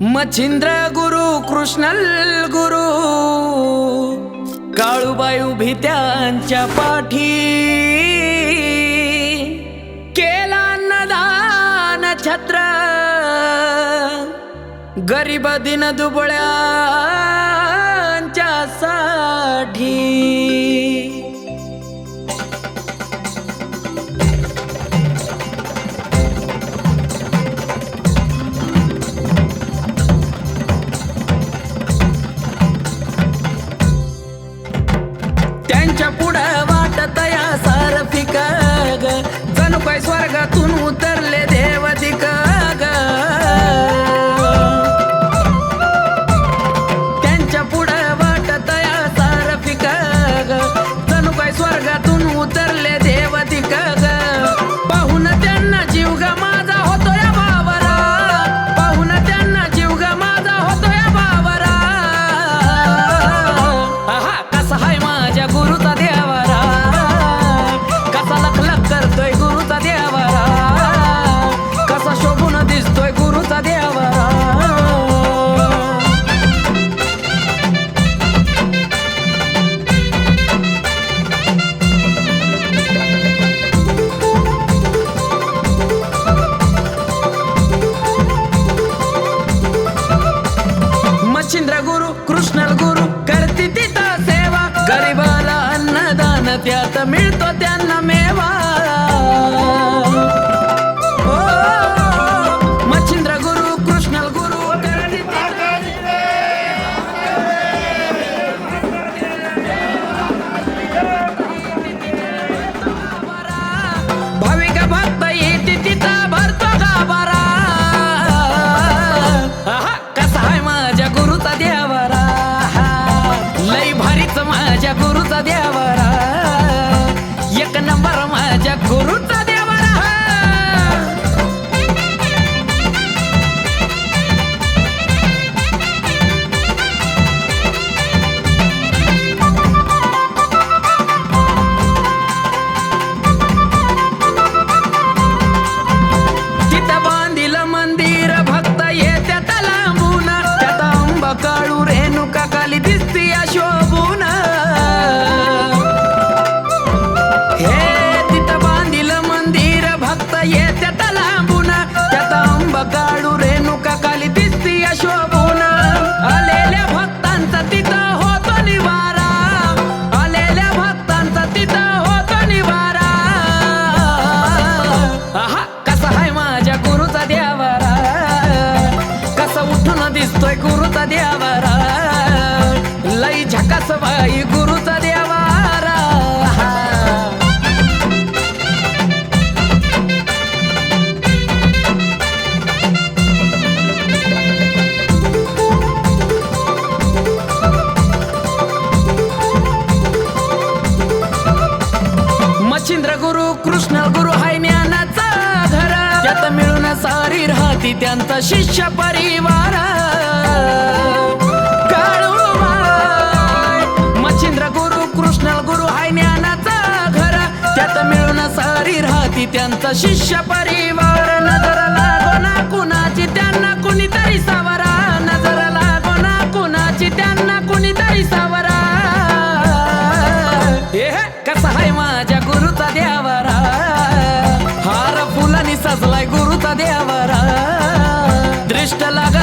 मच्छिंद्र गुरु कृष्णल गुरु काळूबाई उभी त्यांच्या पाठी. केला अन्नदान छत्र गरीब दिन दुबळ्या त्यात मिळतो त्यांना मेवा. मच्छिंद्र गुरु कृष्ण गुरु करती भाविक भक्त येते तिथं भरतो गाभारा. आहा, कसा आहे माझ्या गुरुचा देवारा. लई भारीच माझ्या गुरुचा देवारा. गुरुचा देवारा लई झकास बाई गुरुचा देवारा मच्छिंद्र गुरु कृष्ण गुरु हाय ज्ञानाचा घर. त्यात मिळून सारी राहती त्यांचा शिष्य परिवार. सारी त्यांचा शिष्य परिवार. नजर लागो ना कुणाची त्यांना कुणीतरी सावरा. नजर लागो ना कुणाची त्यांना कुणीतरी सावरा. हे, कसा हाय माझ्या गुरुचा देवारा हार फुलानी सजलाय गुरुचा देवारा दृष्ट लाग